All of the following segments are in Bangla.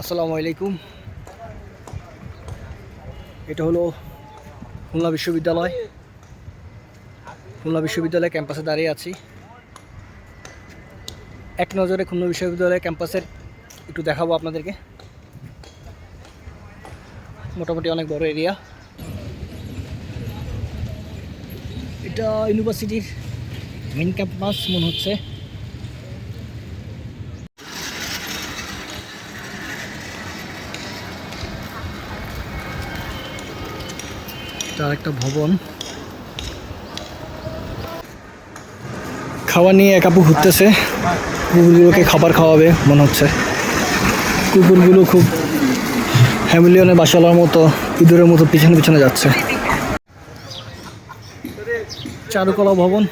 আসসালামু আলাইকুম। এটা হলো খুলনা বিশ্ববিদ্যালয়। খুলনা বিশ্ববিদ্যালয় ক্যাম্পাসে দাঁড়িয়ে আছি। এক নজরে খুলনা বিশ্ববিদ্যালয় ক্যাম্পাসের একটু দেখাবো আপনাদেরকে। মোটামুটি অনেক বড় এরিয়া। এটা ইউনিভার্সিটির মেন ক্যাম্পাস মনে হচ্ছে। তার একটা ভবন। খাওয়া নিয়ে এক আপু ঘুরতেছে। কুকুরগুলোকে খাবার খাওয়াবে, মনে হচ্ছে। কুকুরগুলো খুব হ্যামিলিয়নের বাসালার মতো, ইঁদুরের মতো পিছনে পিছনে যাচ্ছে। চারুকলা ভবন।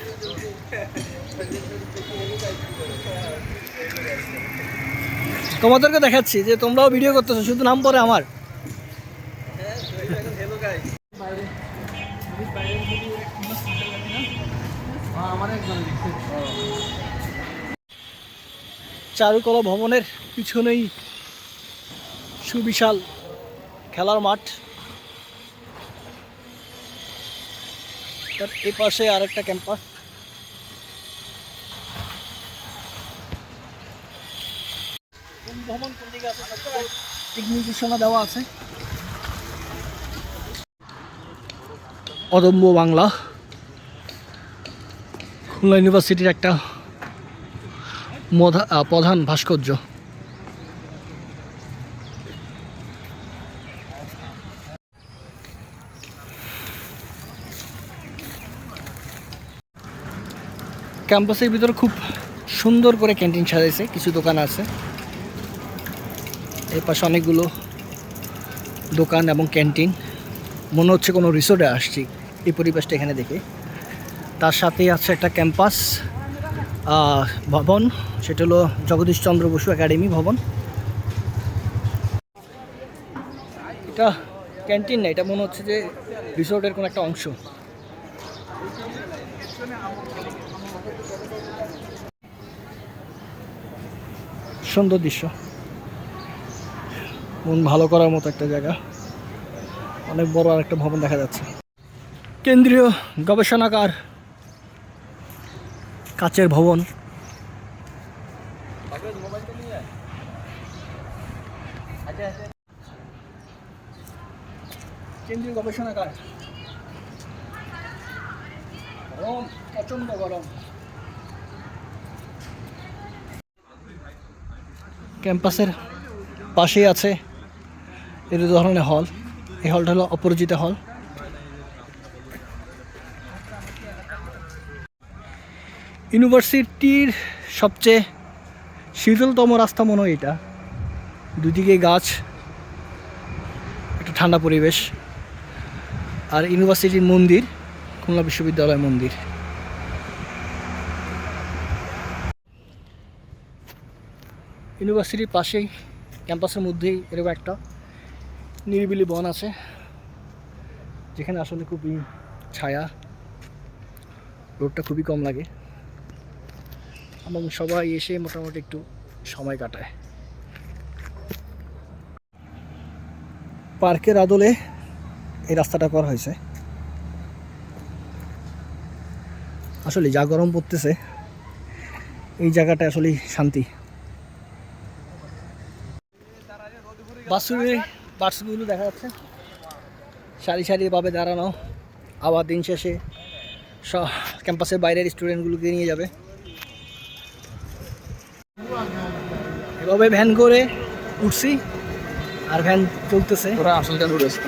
তোমাদেরকে দেখাচ্ছি যে তোমরাও ভিডিও করতেছো, শুধু নাম পরে আমার। চারুকলা ভবনের পিছনেই সুবিশাল খেলার মাঠ। তার এ পাশে আরেকটা ক্যাম্পাস। ভবন কোন দিকে আছে? দেওয়া আছে। অদম্য বাংলা। খুলনা ইউনিভার্সিটির একটা প্রধান ভাস্কর্য। ক্যাম্পাসের ভিতরে খুব সুন্দর করে ক্যান্টিন সাজাইছে, কিছু দোকান আছে। এর পাশে অনেকগুলো দোকান এবং ক্যান্টিন। মনে হচ্ছে কোনো রিসোর্টে আসছি। এই পরিবেশটা এখানে দেখে। তার সাথেই আছে একটা ক্যাম্পাস ভবন। সেটা হলো জগদীশ চন্দ্র বসু একাডেমি ভবন। এটা ক্যান্টিন না, এটা মনে হচ্ছে যে রিসোর্টের কোনো একটা অংশ। সুন্দর দৃশ্য। মন ভালো করার মতো একটা জায়গা। অনেক বড় আর একটা ভবন দেখা যাচ্ছে। কেন্দ্রীয় গবেষণাগার, কাচের ভবন। কেন্দ্রীয় ক্যাম্পাসের পাশেই আছে এই ধরনের হল। এই হলটা হলো অপরাজিতা হল। ইউনিভার্সিটির সবচেয়ে শীতলতম রাস্তা মনে হয় এটা। দুদিকে গাছ, একটা ঠান্ডা পরিবেশ। আর ইউনিভার্সিটির মন্দির, খুলনা বিশ্ববিদ্যালয় মন্দির। ইউনিভার্সিটির পাশেই, ক্যাম্পাসের মধ্যেই এরকম একটা নিরিবিলি বন আছে, যেখানে আসলে খুবই ছায়া। রোডটা খুবই কম লাগে। এবং সবাই এসে মোটামুটি একটু সময় কাটায়। পার্কের আদলে এই রাস্তাটা করা হয়েছে। আসলে যা গরম পড়তেছে, এই জায়গাটা আসলে শান্তি। বাসুরি বাসগুলো দেখা যাচ্ছে। সারি সারিভাবে দাঁড়ানো। আবার দিন শেষে সব ক্যাম্পাসের বাইরের স্টুডেন্টগুলোকে নিয়ে যাবে। এভাবে ভ্যান করে উঠছি, আর ভ্যান চলতেছে। ওরা আসল ভ্যান উঠেছে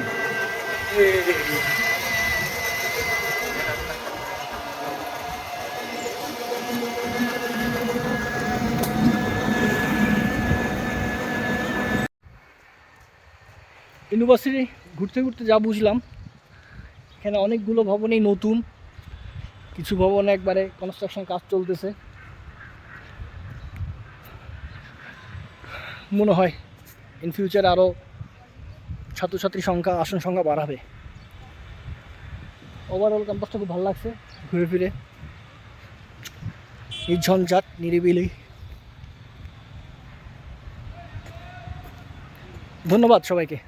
ইউনিভার্সিটি ঘুরতে ঘুরতে যা বুঝলাম, এখানে অনেকগুলো ভবনই নতুন, কিছু ভবনে একবারে কনস্ট্রাকশন কাজ চলতেছে। মনে হয় ইন ফিউচার আরও ছাত্রছাত্রী সংখ্যা, আসন সংখ্যা বাড়াবে। ওভারঅল ক্যাম্পাসটা খুব ভালো লাগছে ঘুরে ফিরে। নির্ঝঞ্ঝাট, নিরিবিলি। ধন্যবাদ সবাইকে।